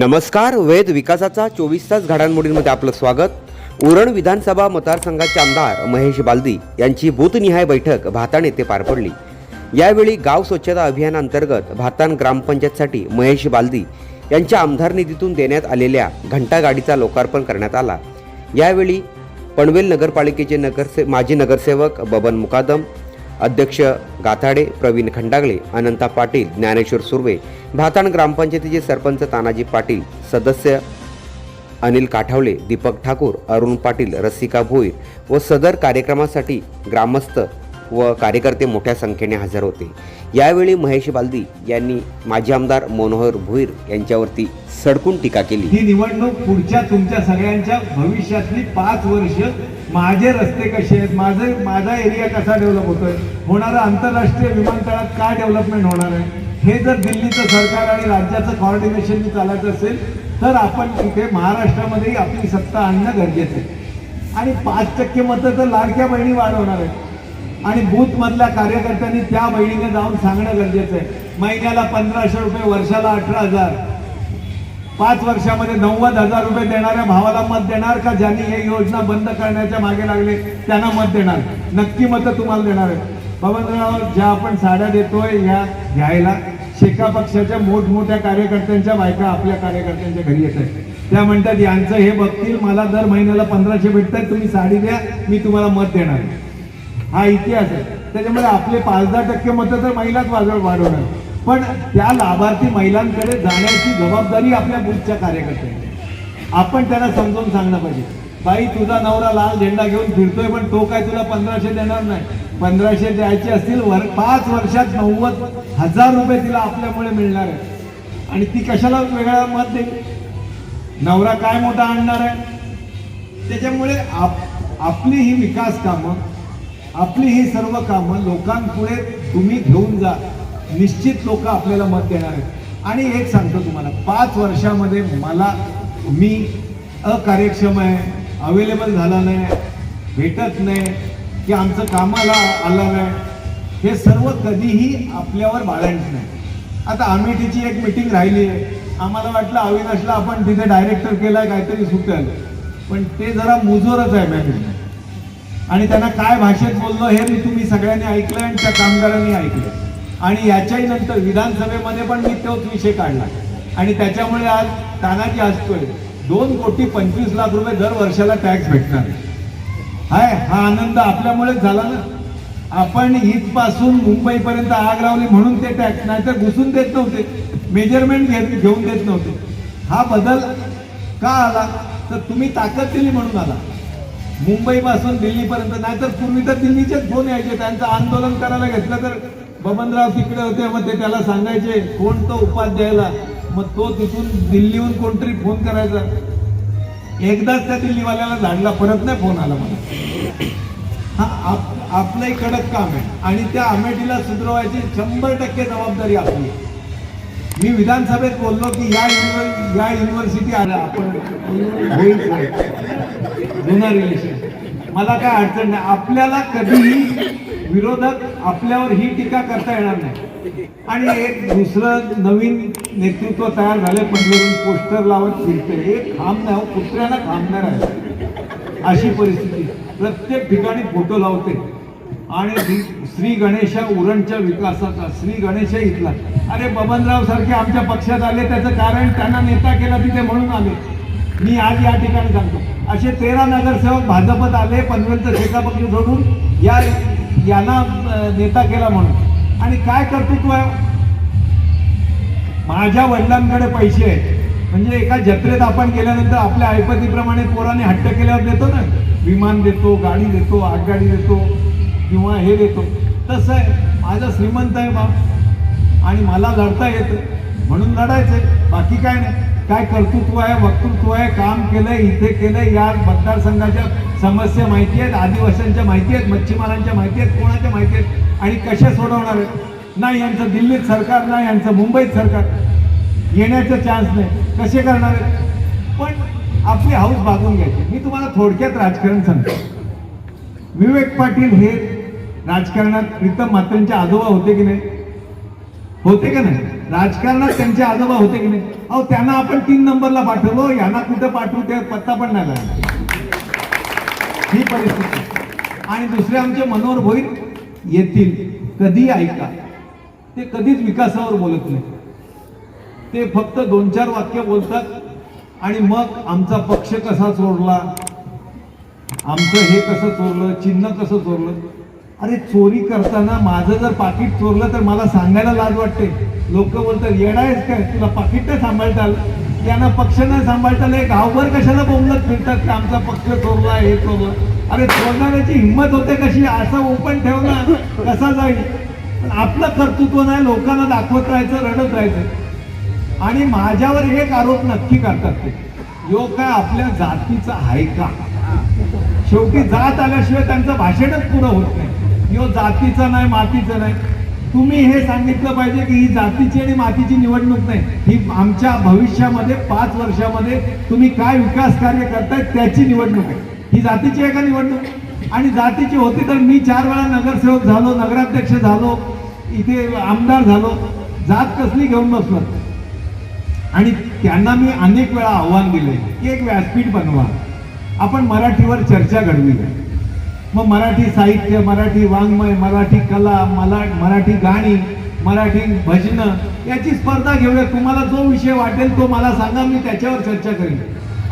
नमस्कार वेद विकासाचा चोवीस तास घडामोडींमध्ये आपलं स्वागत. उरण विधानसभा मतदारसंघाचे आमदार महेश बालदी यांची बूथनिहाय बैठक भाताण येथे पार पडली. यावेळी गाव स्वच्छता अभियानांतर्गत भाताण ग्रामपंचायतसाठी महेश बालदी यांच्या आमदार निधीतून देण्यात आलेल्या घंटा गाडीचा लोकार्पण करण्यात आला. यावेळी पनवेल नगरपालिकेचे नगरसे माजी नगरसेवक बबन मुकादम अध्यक्ष गाथाडे प्रवीण खंडागळे अनंता पाटील ज्ञानेश्वर सुर्वे भाताण ग्रामपंचायतीचे सरपंच तानाजी पाटील सदस्य अनिल काठावले दीपक ठाकूर अरुण पाटील रसिका भोईर व सदर कार्यक्रमासाठी ग्रामस्थ व कार्यकर्ते मोठ्या संख्येने हजर होते. यावेळी महेश बालदी यांनी माजी आमदार मनोहर भोईर यांच्यावरती सडकून टीका केली. ही निवडणूक पुढच्या तुमच्या सगळ्यांच्या भविष्यातली पाच वर्ष माझे रस्ते कसे आहेत? माझे माझा एरिया कसा डेव्हलप होतोय? होणारं आंतरराष्ट्रीय विमानतळात काय डेव्हलपमेंट होणार आहे? हे जर दिल्लीचं सरकार आणि राज्याचं कॉर्डिनेशन चालायचं असेल तर आपण तिथे महाराष्ट्रामध्येही आपली सत्ता आणणं गरजेचं आहे. आणि पाच टक्के मतं तर लाडक्या बहिणी वाढवणार आहेत. आणि बूथमधल्या कार्यकर्त्यांनी त्या बहिणीने जाऊन सांगणं गरजेचं आहे. महिन्याला पंधराशे रुपये वर्षाला अठरा हजार. पाच वर्षामध्ये नव्वद हजार रुपये देणाऱ्या भावाला मत देणार का? ज्यांनी हे योजना बंद करण्याच्या मागे लागले त्यांना मत देणार. नक्की मतं तुम्हाला देणार आहे पवनराव ज्या आपण साड्या देतोय ह्या घ्यायला शेका पक्षाच्या मोठमोठ्या कार्यकर्त्यांच्या बायका आपल्या कार्यकर्त्यांच्या घरी येत आहेत. त्या म्हणतात यांचं हे बघतील मला दर महिन्याला पंधराशे भेटतात तुम्ही साडी द्या मी तुम्हाला मत देणार. हा इतिहास आहे. त्याच्यामुळे आपले पाच दहा टक्के मतं तर महिलाच वाजव वाढवणार. पण त्या लाभार्थी महिलांकडे जाण्याची जबाबदारी आपल्या बुथच्या कार्यकर्त्यांची आपण त्यांना समजावून सांगणं पाहिजे. बाई तुझा नवरा लाल झेंडा घेऊन फिरतोय पण तो काय तुला पंधराशे देणार नाही. पंधराशे द्यायचे असतील वर पाच वर्षात नव्वद हजार रुपये तिला आपल्यामुळे मिळणार आहे आणि ती कशाला वेगळा मत देईल? नवरा काय मोठा आणणार आहे? त्याच्यामुळे आप आपली ही विकास कामं आपली ही सर्व कामं लोकांपुढे तुम्ही घेऊन जा. निश्चित लोक आपल्याला मत देणार आहेत. आणि एक सांगतो तुम्हाला पाच वर्षामध्ये मला मी अकार्यक्षम आहे अवेलेबल झाला नाही भेटत नाही की आमचं कामाला आलं नाही. हे सर्व कधीही आपल्यावर बाळायचं नाही. आता अमेठीची एक मिटिंग राहिली आहे. आम्हाला वाटलं अविनाशला आपण तिथे डायरेक्टर केला काहीतरी सुटेल. पण ते जरा मुजोरच आहे मॅडम. आणि त्यांना काय भाषेत बोललो हे मी तुम्ही सगळ्यांनी ऐकलं आणि त्या कामगारांनी ऐकलं आणि याच्याही नंतर विधानसभेमध्ये पण मी तोच विषय काढला. आणि त्याच्यामुळे आज तानाजी असतोय. दोन कोटी पंचवीस लाख रुपये दर वर्षाला टॅक्स भेटणार. हाय हा आनंद आपल्यामुळेच झाला ना? आपण इथपासून मुंबईपर्यंत आग लावली म्हणून ते टॅक्स नाहीतर घुसून देत नव्हते. मेजरमेंट घेत घेऊन देत नव्हते. हा बदल का आला? तर तुम्ही ताकद दिली म्हणून आला. मुंबईपासून दिल्लीपर्यंत. नाहीतर पूर्वी तर दिल्लीचेच फोन यायचे. त्यांचं आंदोलन करायला घेतलं तर बबनराव तिकडे होते मग ते त्याला सांगायचे कोण तो उपाध्यायला? मग तो तिथून दिल्लीहून कोणतरी फोन करायचा. एकदाच त्या दिल्लीवाल्याला झाडला परत नाही फोन आला मला. हा आप आपलंही कडक काम आहे. आणि त्या अमेठीला सुधरवायची शंभर टक्के जबाबदारी आपली मी विधानसभेत बोललो की या युनिव्हर या युनिव्हर्सिटी आल्या आपण होईल जुना रिलेशन मला काय अडचण नाही. आपल्याला कधीही विरोधक आपल्यावर ही टीका करता येणार नाही. आणि एक दुसरं नवीन नेतृत्व तयार झालं पंढरून पोस्टर लावत फिरते. हे खांब नाही हो, कुत्र्याला थांबणार आहे. अशी परिस्थिती. प्रत्येक ठिकाणी फोटो लावते. आणि श्री- गणेशा उरणच्या विकासाचा श्री गणेशा इथला. अरे बबनराव सारखे आमच्या पक्षात आले त्याचं कारण त्यांना नेता केला तिथे म्हणून आले. मी आज या ठिकाणी सांगतो. असे तेरा नगरसेवक भाजपत आले पनवेलचं शेका पक्ष सोडून. या यांना नेता केला म्हणून. आणि काय कर्तृत्व आहे माझ्या वडिलांकडे पैसे आहेत. म्हणजे एका जत्रेत आपण गेल्यानंतर आपल्या ऐपतीप्रमाणे पोराने हट्ट केल्यावर देतो ना? विमान देतो गाडी देतो आगगाडी देतो किंवा हे देतो. तसं आहे. माझा श्रीमंत आहे बाप. आणि मला लढता येतं. म्हणून लढायचं बाकी काय नाही. काय कर्तृत्व आहे वक्तृत्व आहे काम केलंय इथे केलंय या मतदारसंघाच्या समस्या माहिती आहेत आदिवासींच्या माहिती आहेत मच्छीमारांच्या माहिती आहेत कोणाच्या माहिती आहेत आणि कशा सोडवणार आहेत? नाही यांचं दिल्लीत सरकार नाही यांचं मुंबईत सरकार. येण्याचा चान्स नाही. कसे करणार आहेत? पण आपली हाऊस भागून घ्यायची. मी तुम्हाला थोडक्यात राजकारण सांगतो. विवेक पाटील हे राजकारणात प्रीतम मात्रांचे आजोबा होते की नाही? होते का नाही? राजकारणात त्यांचे आजोबा होते की नाही? अहो त्यांना आपण तीन नंबरला पाठवलो यांना कुठं पाठवू ते पत्ता पण नाही लागला. ही परिस्थिती. आणि दुसरे आमचे मनोहर भोईर येतील. कधी ऐका. ते कधीच विकासावर बोलत नाही. ते फक्त दोन चार वाक्य बोलतात आणि मग आमचा पक्ष कसा चोरला आमचं हे कसं चोरलं चिन्ह कसं चोरलं? अरे चोरी करताना माझं जर पाकिट चोरलं तर मला सांगायला लाज वाटते. लोक बोलतात येडायच काय? तुला पाकिट नाही सांभाळता आलं त्यांना पक्ष नाही सांभाळता आलं हे गावभर कशाला बोंबलत फिरतात की आमचा पक्ष चोरला हे चोरलं? अरे चोरणाऱ्याची हिंमत होते कशी? असं ओपन ठेवणार? कसा जाईल? पण आपलं कर्तृत्व नाही लोकांना दाखवत राहायचं रडत राहायचं. आणि माझ्यावर एक आरोप नक्की करतात ते. यो काय आपल्या जातीचा आहे का? शेवटी जात आल्याशिवाय त्यांचं भाषणच पुरं होत नाही. यो जातीचा नाही मातीचं नाही. तुम्ही हे सांगितलं पाहिजे की ही जातीची आणि मातीची निवडणूक नाही. ही आमच्या भविष्यामध्ये पाच वर्षामध्ये तुम्ही काय विकास कार्य करताय त्याची निवडणूक आहे. ही जातीची आहे का निवडणूक? आणि जातीची होती तर मी चार वेळा नगरसेवक झालो नगराध्यक्ष झालो इथे आमदार झालो जात कसली घेऊन बसलो. आणि त्यांना मी अनेक वेळा आव्हान दिले की एक व्यासपीठ बनवा. आपण मराठीवर चर्चा घडवी. मग मराठी साहित्य मराठी वाङ्मय मराठी कला मला मराठी गाणी मराठी भजनं याची स्पर्धा घेऊया. तुम्हाला जो विषय वाटेल तो मला सांगा मी त्याच्यावर चर्चा करेन.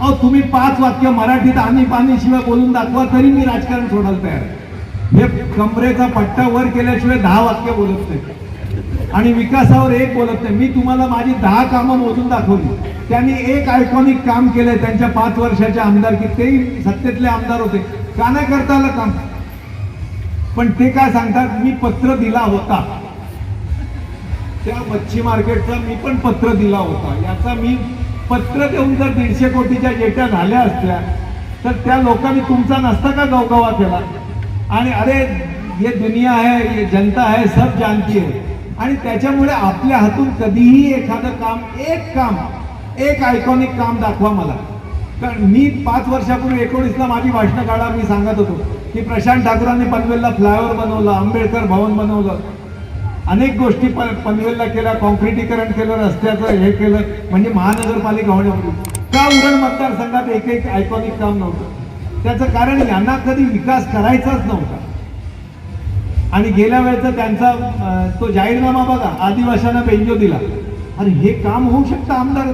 अहो तुम्ही पाच वाक्य मराठीत आम्ही पाणीशिवाय बोलून दाखवा तरी मी राजकारण सोडायला तयार आहे. हे कमरेचा पट्टा वर केल्याशिवाय दहा वाक्य बोलत नाही. आणि विकासावर एक बोलत नाही. मी तुम्हाला माझी दहा कामं मोजून दाखवली. त्यांनी एक आयकॉनिक काम केलंय त्यांच्या पाच वर्षाच्या आमदारकी तेही सत्तेतले आमदार होते. का नाही करता आलं काम. पण ते काय सांगतात मी पत्र दिला होता. त्या मच्छी मार्केटचा मी पण पत्र दिला होता. याचा मी पत्र देऊन जर दीडशे कोटीच्या जेट्या झाल्या असल्या तर त्या लोकांनी तुमचा नसता का गवगवा केला? आणि अरे ये दुनिया आहे ये जनता आहे सब जानती आहे आणि त्याच्यामुळे आपल्या हातून कधीही एखादं काम एक काम एक आयकॉनिक काम दाखवा मला. कारण मी पाच वर्षापूर्वी एकोणीसला माझी भाषणं काढा मी सांगत होतो की प्रशांत ठाकूरांनी पनवेलला फ्लायओव्हर बनवलं आंबेडकर भवन बनवलं. अनेक गोष्टी प पनवेलला केल्या कॉन्क्रिटीकरण केलं रस्त्याचं हे केलं म्हणजे महानगरपालिका होण्यापूर्वी. का उरण मतदारसंघात एक एक आयकॉनिक काम नव्हतं? त्याचं कारण यांना कधी विकास करायचाच नव्हता. आणि गेल्या वेळेचा त्यांचा तो जाहीरनामा बघा आदिवाशांना बेंजो दिला. अरे हे काम होऊ शकतं आमदार?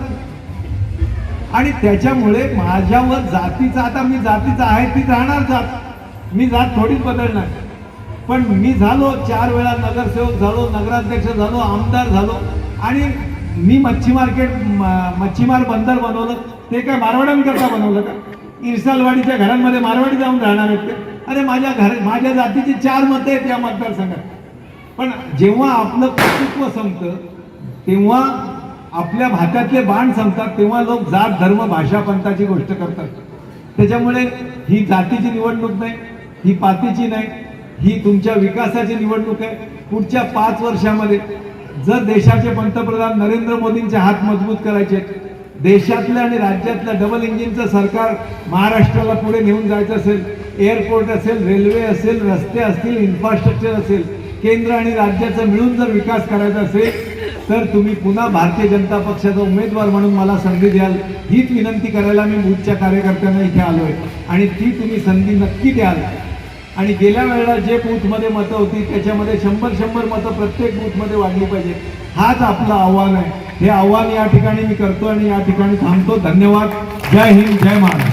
आणि त्याच्यामुळे माझ्यावर जातीचा आता मी जातीचा आहे ती राहणार जात. मी जात थोडीच बदलणार. पण मी झालो चार वेळा नगरसेवक झालो नगराध्यक्ष झालो आमदार झालो आणि मी मच्छी मार्केट म- मच्छीमार बंदर बनवलं. ते काय मारवाड्यांकरता बनवलं का? इरसालवाडीच्या घरांमध्ये मारवाडी जाऊन राहणार आहेत ते. अरे माझ्या घर माझ्या जातीची चार मतं आहेत या मतदारसंघात. पण जेव्हा आपलं कर्तृत्व संपतं तेव्हा आपल्या भात्यातले बाण संपतात तेव्हा लोक जात धर्म भाषा पंथाची गोष्ट करतात. त्याच्यामुळे ही जातीची निवडणूक नाही ही पातीची नाही ही तुमच्या विकासाची निवडणूक आहे. पुढच्या पाच वर्षामध्ये जर देशाचे पंतप्रधान नरेंद्र मोदींचे हात मजबूत करायचे देशातलं आणि राज्यातलं डबल इंजिनचं सरकार महाराष्ट्राला पुढे नेऊन जायचं असेल एअरपोर्ट असेल रेल्वे असेल रस्ते असतील इन्फ्रास्ट्रक्चर असेल केंद्र आणि राज्याचा मिळून जर विकास करायचा असेल तर तुम्ही पुन्हा भारतीय जनता पक्षाचा उमेदवार म्हणून मला संधी द्याल हीच विनंती करायला मी बूथच्या कार्यकर्त्यांना इथे आलो आहे आणि ती तुम्ही संधी नक्की द्याल. आणि गेल्या वेळेला जे बूथमध्ये मतं होती त्याच्यामध्ये शंभर शंभर मतं प्रत्येक बूथमध्ये वाढली पाहिजे हाच आपलं आव्हान आहे. हे आव्हान या ठिकाणी मी करतो आणि या ठिकाणी थांबतो. धन्यवाद. जय हिंद जय महाराष्ट्र.